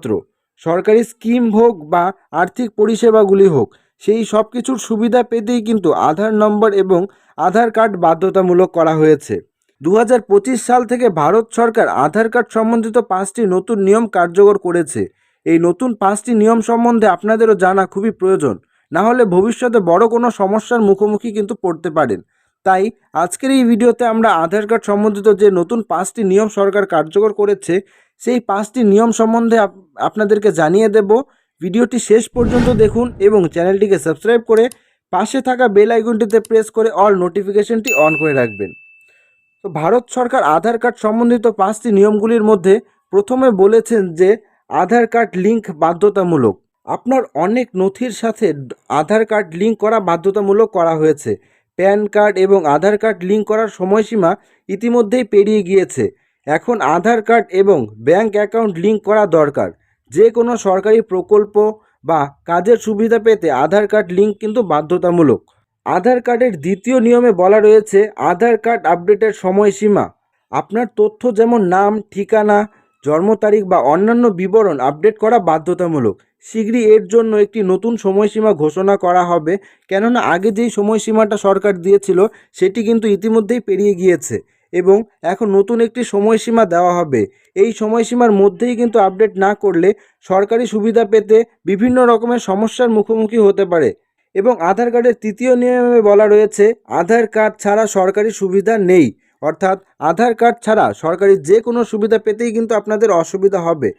কাগজপত্র সরকারি স্কিম হোক বা আর্থিক পরিষেবাগুলি হোক, সেই সব কিছুর সুবিধা পেতেই কিন্তু আধার নম্বর এবং আধার কার্ড বাধ্যতামূলক করা হয়েছে। দু হাজার পঁচিশ সাল থেকে ভারত সরকার আধার কার্ড সম্বন্ধিত পাঁচটি নতুন নিয়ম কার্যকর করেছে। এই নতুন পাঁচটি নিয়ম সম্বন্ধে আপনাদেরও জানা খুবই প্রয়োজন। না হলে ভবিষ্যতে বড় কোনো সমস্যার মুখোমুখি কিন্তু পড়তে পারেন। তাই আজকের এই ভিডিওতে আমরা আধার কার্ড সম্বন্ধিত যে নতুন পাঁচটি নিয়ম সরকার কার্যকর করেছে সেই পাঁচটি নিয়ম সম্বন্ধে আপ- আপনাদেরকে জানিয়ে দেব। ভিডিওটি শেষ পর্যন্ত দেখুন এবং চ্যানেলটিকে সাবস্ক্রাইব করে পাশে থাকা বেল আইকনটিতে প্রেস করে অল নোটিফিকেশনটি অন করে রাখবেন। তো ভারত সরকার আধার কার্ড সম্বন্ধিত পাঁচটি নিয়মগুলির মধ্যে প্রথমে বলেছেন যে, আধার কার্ড লিঙ্ক বাধ্যতামূলক। আপনার অনেক নথির সাথে আধার কার্ড লিঙ্ক করা বাধ্যতামূলক করা হয়েছে। প্যান কার্ড এবং আধার কার্ড লিঙ্ক করার সময়সীমা ইতিমধ্যেই পেরিয়ে গিয়েছে। এখন আধার কার্ড এবং ব্যাংক অ্যাকাউন্ট লিঙ্ক করা দরকার। যে কোনো সরকারি প্রকল্প বা কাজের সুবিধা পেতে আধার কার্ড লিঙ্ক কিন্তু বাধ্যতামূলক। আধার কার্ডের দ্বিতীয় নিয়মে বলা রয়েছে, আধার কার্ড আপডেটের সময়সীমা। আপনার তথ্য যেমন নাম, ঠিকানা, জন্ম তারিখ বা অন্যান্য বিবরণ আপডেট করা বাধ্যতামূলক। শীঘ্রই এর জন্য একটি নতুন সময়সীমা ঘোষণা করা হবে। কেননা আগে যেই সময়সীমাটা সরকার দিয়েছিল, সেটি কিন্তু ইতিমধ্যেই পেরিয়ে গিয়েছে। এবং এখন নতুন একটি সময়সীমা দেওয়া হবে। এই সময়সীমার মধ্যেই কিন্তু আপডেট না করলে সরকারি সুবিধা পেতে বিভিন্ন রকমের সমস্যার মুখোমুখি হতে পারে। এবং আধার কার্ডের তৃতীয় নিয়মে বলা রয়েছে, আধার কার্ড ছাড়া সরকারি সুবিধা নেই। অর্থাৎ আধার কার্ড ছাড়া সরকারি যে কোনো সুবিধা পেতেই কিন্তু আপনাদের অসুবিধা হবে।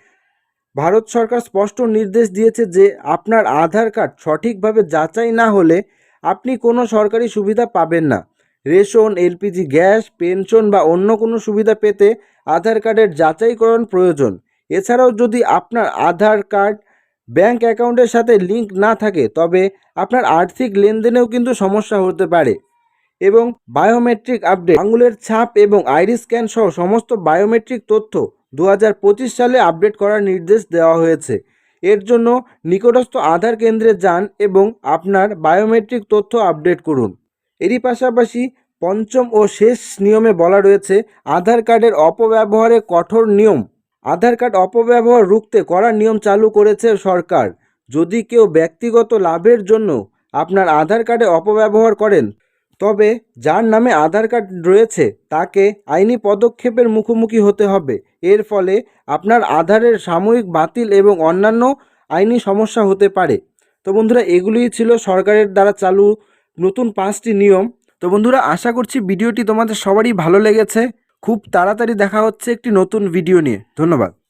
ভারত সরকার স্পষ্ট নির্দেশ দিয়েছে যে, আপনার আধার কার্ড সঠিকভাবে যাচাই না হলে আপনি কোনো সরকারি সুবিধা পাবেন না। রেশন, এলপিজি, গ্যাস, পেনশন বা অন্য কোনো সুবিধা পেতে আধার কার্ডের যাচাইকরণ প্রয়োজন। এছাড়াও যদি আপনার আধার কার্ড ব্যাংক অ্যাকাউন্টের সাথে লিংক না থাকে, তবে আপনার আর্থিক লেনদেনেও কিন্তু সমস্যা হতে পারে এবং বায়োমেট্রিক আপডেট, আঙুলের ছাপ এবং আইরিস স্ক্যান সহ সমস্ত বায়োমেট্রিক তথ্য দু হাজার পঁচিশ সালে আপডেট করার নির্দেশ দেওয়া হয়েছে। এর জন্য নিকটস্থ আধার কেন্দ্রে যান এবং আপনার বায়োমেট্রিক তথ্য আপডেট করুন। এরই পাশাপাশি পঞ্চম ও শেষ নিয়মে বলা রয়েছে, আধার কার্ডের অপব্যবহারে কঠোর নিয়ম। আধার কার্ড অপব্যবহার রুখতে কড়া নিয়ম চালু করেছে সরকার। যদি কেউ ব্যক্তিগত লাভের জন্য আপনার আধার কার্ডে অপব্যবহার করেন, তবে যার নামে আধার কার্ড রয়েছে তাকে আইনি পদক্ষেপের মুখোমুখি হতে হবে। এর ফলে আপনার আধারের সাময়িক বাতিল এবং অন্যান্য আইনি সমস্যা হতে পারে। তো বন্ধুরা, এগুলিই ছিল সরকারের দ্বারা চালু নতুন পাঁচটি নিয়ম। তো বন্ধুরা, আশা করছি ভিডিওটি তোমাদের সবারই ভালো লেগেছে। খুব তাড়াতাড়ি দেখা হচ্ছে একটি নতুন ভিডিও নিয়ে। ধন্যবাদ।